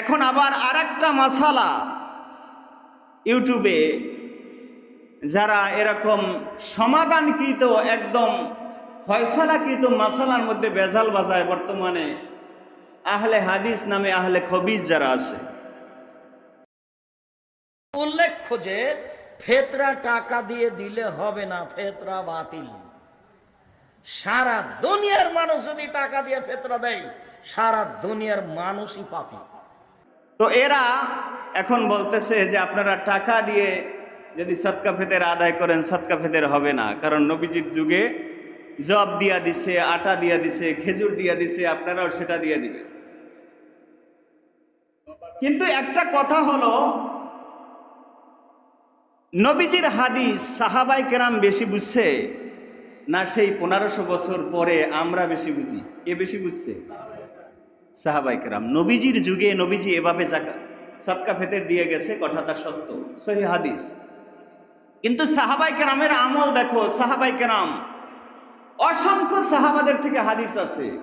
এখন আবার আর একটা মশালা ইউটিউবে যারা এরকম সমাধানকৃত, একদম ফয়সালাকৃত মশালার মধ্যে বেজাল বাজায় বর্তমানে আহলে হাদিস নামে আহলে খবিজ যারা আছে। উল্লেখ্য যে, ফেতরা টাকা দিয়ে দিলে হবে না, ফেতরা বাতিল। সারা দুনিয়ার মানুষ যদি টাকা দিয়ে ফেতরা দেয়, সারা দুনিয়ার মানুষই পাপি। তো এরা এখন বলতেছে যে আপনারা টাকা দিয়ে যদি সৎকা ফেতের আদায় করেন, সৎকা ফেতের হবে না। কারণ নবীজির যুগে জব দিয়া দিছে, আটা দিয়া দিছে, খেজুর দিয়া দিছে, আপনারাও সেটা দিয়ে দিবেন। কিন্তু একটা কথা হলো, নবীজির হাদিস সাহাবাই কেরাম বেশি বুঝছে না সেই পনেরোশো বছর পরে আমরা বেশি বুঝি? কে বেশি বুঝছে? সাহাবাই কেরাম, নবীজির যুগে নবীজি এভাবে জাকা সৎকা ফেতের দিয়ে গেছে কথাটা সত্য, সহি হাদিস। কিন্তু সাহাবাই কেরামের আমল দেখো, সাহাবাই কেরাম, অসংখ্য সাহাবাদের থেকে হাদিস আছে,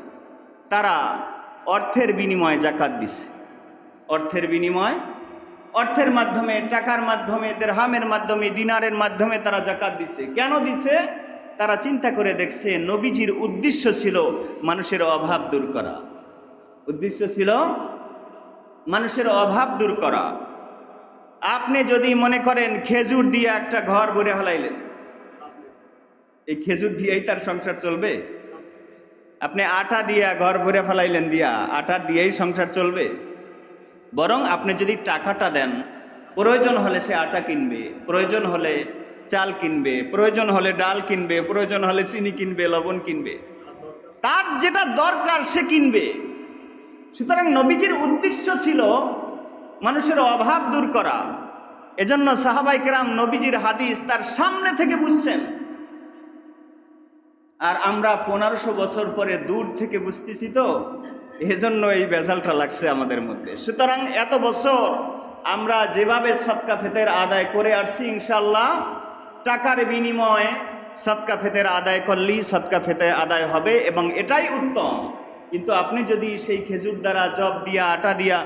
তারা অর্থের বিনিময়ে জাকাত দিছে। অর্থের বিনিময়, অর্থের মাধ্যমে, টাকার মাধ্যমে, দেড়হামের মাধ্যমে, দিনারের মাধ্যমে তারা জাকাত দিছে। কেন দিছে? তারা চিন্তা করে দেখছে, নবীজির উদ্দেশ্য ছিল মানুষের অভাব দূর করা। উদ্দেশ্য ছিল মানুষের অভাব দূর করা। আপনি যদি মনে করেন খেজুর দিয়ে একটা ঘর ভরে হলাইলেন, এই খেজুর দিয়েই তার সংসার চলবে? আপনি আটা দিয়া ঘর ভরে ফেলাইলেন দিয়া, আটা দিয়েই সংসার চলবে? বরং আপনি যদি টাকাটা দেন, প্রয়োজন হলে সে আটা কিনবে, প্রয়োজন হলে চাল কিনবে, প্রয়োজন হলে ডাল কিনবে, প্রয়োজন হলে চিনি কিনবে, লবণ কিনবে। তার যেটা দরকার সে কিনবে। সুতরাং নবীজির উদ্দেশ্য ছিল মানুষের অভাব দূর করা। এজন্য সাহাবাই কেরাম নবীজির হাদিস তার সামনে থেকে বুঝছেন। আর আমরা পনেরোশো বছর পরে দূর থেকে বুঝতেছি তো, এজন্য এই বেজালটা লাগছে আমাদের মধ্যে। সুতরাং এত বছর আমরা যেভাবে সৎকা ফেতের আদায় করে আসছি ইনশাল্লাহ টাকার বিনিময়ে সৎকা ফেতের আদায় করলেই সৎকা ফেতে আদায় হবে এবং এটাই উত্তম। কিন্তু আপনি যদি সেই খেজুর দ্বারা জব দিয়া, আটা দিয়া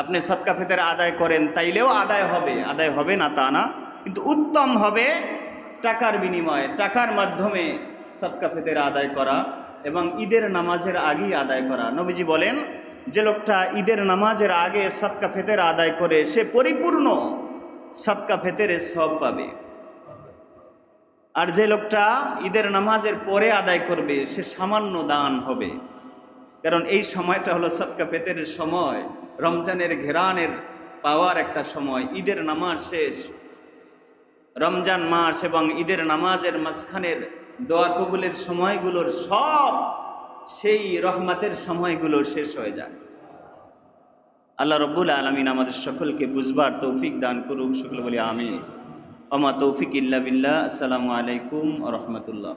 আপনি সৎকা ফেতের আদায় করেন, তাইলেও আদায় হবে। আদায় হবে না তা না, কিন্তু উত্তম হবে টাকার বিনিময়ে। টাকার মাধ্যমে সৎকা ফেতের আদায় করা এবং ঈদের নামাজের আগেই আদায় করা। নবীজি বলেন, যে লোকটা ঈদের নামাজের আগে সৎকা ফেতের আদায় করে, সে পরিপূর্ণ সৎকা ফেতের সব পাবে। আর যে লোকটা ঈদের নামাজের পরে আদায় করবে, সে সামান্য দান হবে। কারণ এই সময়টা হলো সৎকা ফেতের সময়, রমজানের ঘেরানের পাওয়ার একটা সময়, ঈদের নামাজ শেষ। রমজান মাস এবং ঈদের নামাজের মাঝখানের দোয়া কবুলের সময়গুলোর সব সেই রহমাতের সময়গুলো শেষ হয়ে যায়। আল্লাহ রব্বুল আলমিন আমাদের সকলকে বুঝবার তৌফিক দান করুক, সকল বলি আমি অমা তৌফিক ইল্লা বিল্লাহ আসসালামু আলাইকুম রহমতুল্লাহ